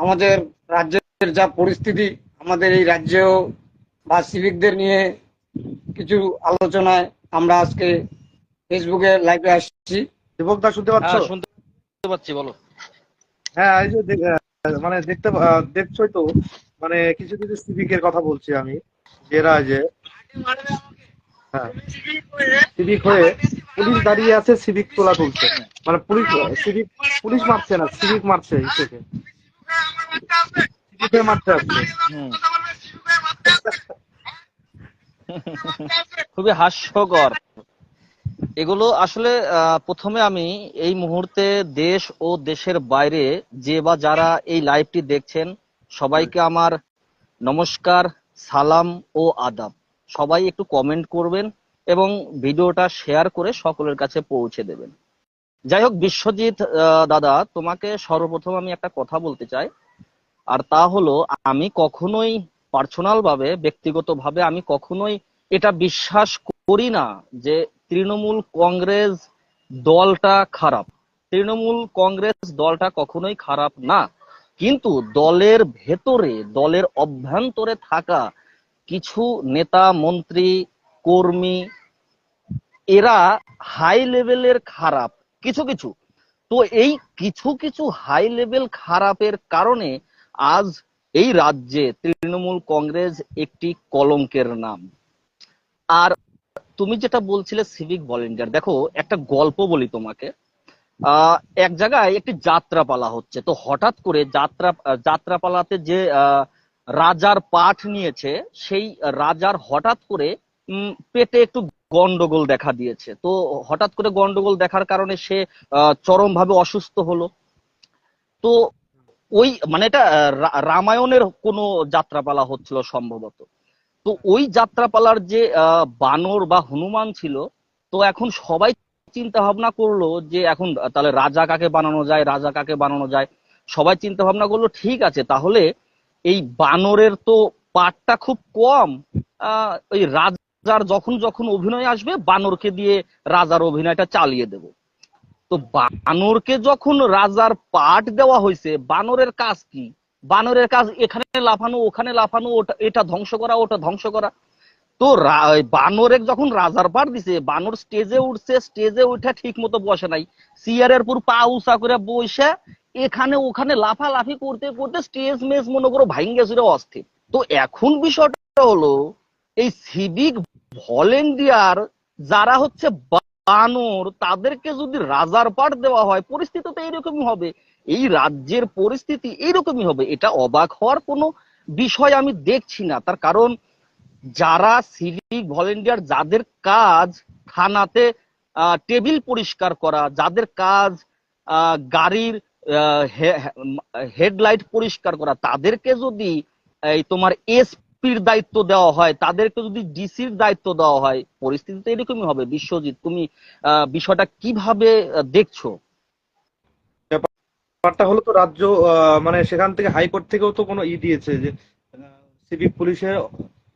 আমাদের রাজ্যের যা পরিস্থিতি আমাদের এই রাজ্যেও বা সিভিকদের নিয়ে কিছু আলোচনায় আমরা আজকে ফেসবুকে লাইভে আসছি। দীপক দা শুনতে পাচ্ছ? হ্যাঁ শুনতে পাচ্ছি বলো। হ্যাঁ এই যে মানে দেখতে দেখছোই তো মানে কিছু কিছু সিভিকের কথা বলছি আমি যেরা যে হ্যাঁ সিভিক হয়ে পুলিশ দাঁড়িয়ে আছে সিভিক তোলা তুলছে। মানে পুলিশ সিভিক পুলিশ মারছে না সিভিক মারছে ইসেকে মারতে খুবই হাস্যকর। এগুলো আসলে আহ, প্রথমে আমি এই মুহূর্তে দেশ ও দেশের বাইরে যে বা যারা এই লাইভটি দেখছেন সবাইকে আমার নমস্কার সালাম ও আদাব। সবাই একটু কমেন্ট করবেন এবং ভিডিওটা শেয়ার করে সকলের কাছে পৌঁছে দেবেন। যাই হোক বিশ্বজিৎ আহ, দাদা তোমাকে সর্বপ্রথম আমি একটা কথা বলতে চাই। আর তা হলো, আমি কখনোই পার্সোনাল ভাবে ব্যক্তিগতভাবে আমি কখনোই এটা বিশ্বাস করি না যে তৃণমূল কংগ্রেস দলটা খারাপ। তৃণমূল কংগ্রেস দলটা কখনোই খারাপ না। কিন্তু দলের ভেতরে, দলের অভ্যন্তরে থাকা কিছু নেতা, মন্ত্রী, কর্মী, এরা হাই লেভেলের খারাপ, কিছু কিছু। তো এই কিছু কিছু হাই লেভেল খারাপের কারণে আজ এই রাজ্যে তৃণমূল কংগ্রেস একটি কলঙ্কের নাম। আর তুমি যেটা বলছিলে সিভিক ভলেন্টিয়ার দেখো একটা গল্প বলি তোমাকে। এক জায়গায় একটি যাত্রাপালা হচ্ছে। তো হঠাৎ করে যাত্রা যাত্রাপালাতে যে আহ, রাজার পাঠ নিয়েছে সেই রাজার হঠাৎ করে পেটে একটু গন্ডগোল দেখা দিয়েছে। তো হঠাৎ করে গন্ডগোল দেখার কারণে সে চরম ভাবে অসুস্থ হলো। তো ওই মানে এটা রামায়ণের কোনো যাত্রাপালা হচ্ছিল সম্ভবত। তো ওই যাত্রাপালার যে বানর বা হনুমান ছিল, তো এখন সবাই চিন্তা ভাবনা করল যে এখন তাহলে রাজা কাকে বানানো যায়, রাজা কাকে বানানো যায়? সবাই চিন্তা ভাবনা করল, ঠিক আছে, তাহলে এই বানরের তো পাটটা খুব কম ওই রাজার যখন যখন অভিনয় আসবে, বানরকে দিয়ে রাজার অভিনয়টা চালিয়ে দেব। তো বানরকে যখন রাজার পাট দেওয়া হয়েছে, বানরের কাজ কি? বানরের কাজ এখানে লাফানো, ওখানে লাফানো, ওটা, এটা ধ্বংস করা, ওটা ধ্বংস করা। তো বানরের যখন রাজার পাট দিছে, বানর স্টেজে উঠছে, স্টেজে উঠে ঠিক মতো বসে নাই। সিয়ারের পুর পা উঁচা করে বসে এখানে ওখানে লাফালাফি করতে করতে স্টেজ মেজ মনে করো ভাইঙ্গে চুরে অস্থির। তো এখন বিষয়টা হলো, এই সিভিক ভলেন্টিয়ার যারা হচ্ছে বানর তাদেরকে যদি রাজার পাট দেওয়া হয়, পরিস্থিতি তো এইরকমই হবে। এই রাজ্যের পরিস্থিতি এইরকমই হবে। এটা অবাক হওয়ার কোনো বিষয় আমি দেখছি না। তার কারণ যারা সিভিক ভলেন্টিয়ার যাদের কাজ থানাতে টেবিল পরিষ্কার করা, যাদের কাজ গাড়ির হেডলাইট পরিষ্কার করা, তাদেরকে যদি এই তোমার এসপির দায়িত্ব দেওয়া হয় তাদেরকে যদি ডিসির দায়িত্ব দেওয়া হয় পরিস্থিতি তো এরকমই হবে। বিশ্বজিৎ তুমি আহ, বিষয়টা কীভাবে দেখছ? ব্যাপারটা হলো তো রাজ্য আহ, মানে সেখান থেকে হাইকোর্ট থেকেও তো কোনো ই দিয়েছে যে সিভিক পুলিশের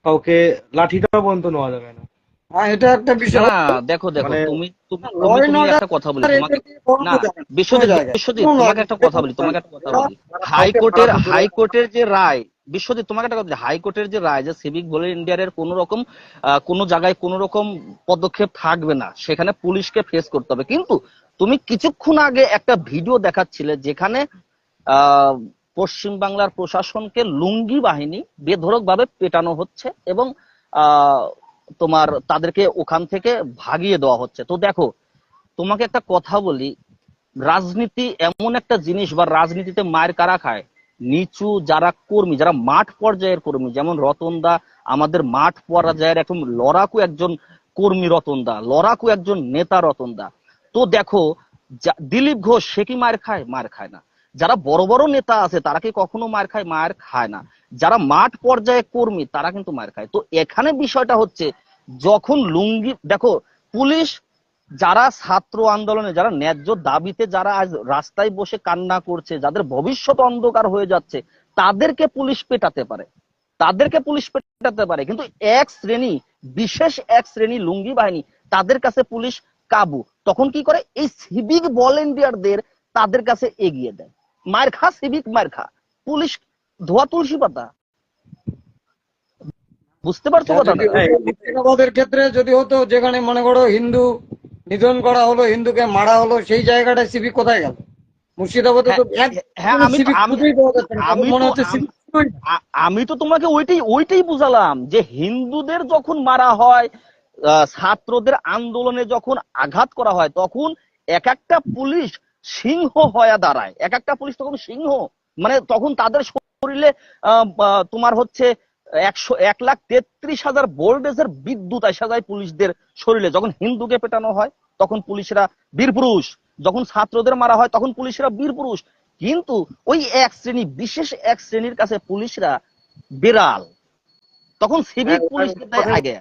কাউকে লাঠিটা পর্যন্ত নেওয়া যাবে না। হ্যাঁ এটা একটা বিষয়। না দেখো দেখো মানে- তুমি তুমি একটা কথা বলি তোমাকে না বিশ্বজিৎ বিশ্বজিৎ তোমাকে একটা কথা বলি তোমাকে একটা কথা বলি। হাইকোর্টের হাইকোর্টের যে রায় বিশ্বজিৎ, তোমাকে একটা কথা হাইকোর্টের যে রায় যে সিভিক ভলেন্টিয়ারের কোন রকম কোনো জায়গায় কোন রকম পদক্ষেপ থাকবে না, সেখানে পুলিশকে ফেস করতে হবে। কিন্তু তুমি কিছুক্ষণ আগে একটা ভিডিও দেখাচ্ছিলে যেখানে পশ্চিম বাংলার প্রশাসনকে লুঙ্গি বাহিনী বেধরক ভাবে পেটানো হচ্ছে এবং তোমার তাদেরকে ওখান থেকে ভাগিয়ে দেওয়া হচ্ছে। তো দেখো, তোমাকে একটা কথা বলি, রাজনীতি এমন একটা জিনিস বা রাজনীতিতে মায়ের কারা খায়? নিচু যারা কর্মী, যারা মাঠ পর্যায়ের কর্মী, যেমন রতনদা, আমাদের মাঠ পর্যায়ের একদম লড়াকু একজন কর্মী রতনদা, লড়াকু একজন নেতা রতনদা। তো দেখো দিলীপ ঘোষ, সে কি মায়ের খায়? মার খায় না। যারা বড় বড় নেতা আছে, তারা কি কখনো মার খায়? মায়ের খায় না। যারা মাঠ পর্যায়ে কর্মী, তারা কিন্তু মায়ের খায়। তো এখানে বিষয়টা হচ্ছে, যখন লুঙ্গি, দেখো, পুলিশ যারা ছাত্র আন্দোলনে যারা ন্যায্য দাবিতে যারা আজ রাস্তায় বসে কান্না করছে যাদের ভবিষ্যৎ অন্ধকার হয়ে যাচ্ছে তাদেরকে পুলিশ পেটাতে পারে। তাদেরকে পুলিশ পেটাতে পারে। কিন্তু এক শ্রেণি বিশেষ এক শ্রেণি লুঙ্গি বাহিনী তাদের কাছে পুলিশ কাবু। তখন কি করে? এই সিভিক ভলেন্টিয়ারদের তাদের কাছে এগিয়ে দেয়। মায়ের খা সিভিক মায়ের খা। পুলিশ ধোয়া তুলসী পাতা। বুঝতে পারছ হ্যাঁ, মুর্শিদাবাদের ক্ষেত্রে যদি হতো যেখানে মনে করো হিন্দু নিধন করা হলো হিন্দুকে মারা হলো সেই জায়গাটায় সিভিক কোথায় গেল? মুর্শিদাবাদে তো হ্যাঁ আমি আমি মনে তো- হচ্ছে আমি- তোমাকে ওইটাই ওইটাই বুঝালাম যে হিন্দুদের যখন মারা হয় ছাত্রদের আন্দোলনে যখন আঘাত করা হয় তখন এক একটা পুলিশ সিংহ হয়ে দাঁড়ায়। এক একটা পুলিশ তখন সিংহ। মানে তখন তাদের শরীরে তোমার হচ্ছে একশো এক লাখ তেত্রিশ হাজার ভোল্টেজের বিদ্যুৎ আসা যায় পুলিশদের শরীরে। যখন হিন্দুকে পেটানো হয় তখন পুলিশরা বীর পুরুষ। যখন ছাত্রদের মারা হয় তখন পুলিশরা বীর পুরুষ। কিন্তু ওই এক শ্রেণি বিশেষ এক শ্রেণির কাছে পুলিশরা বিড়াল। তখন সিভিক পুলিশদের আগে।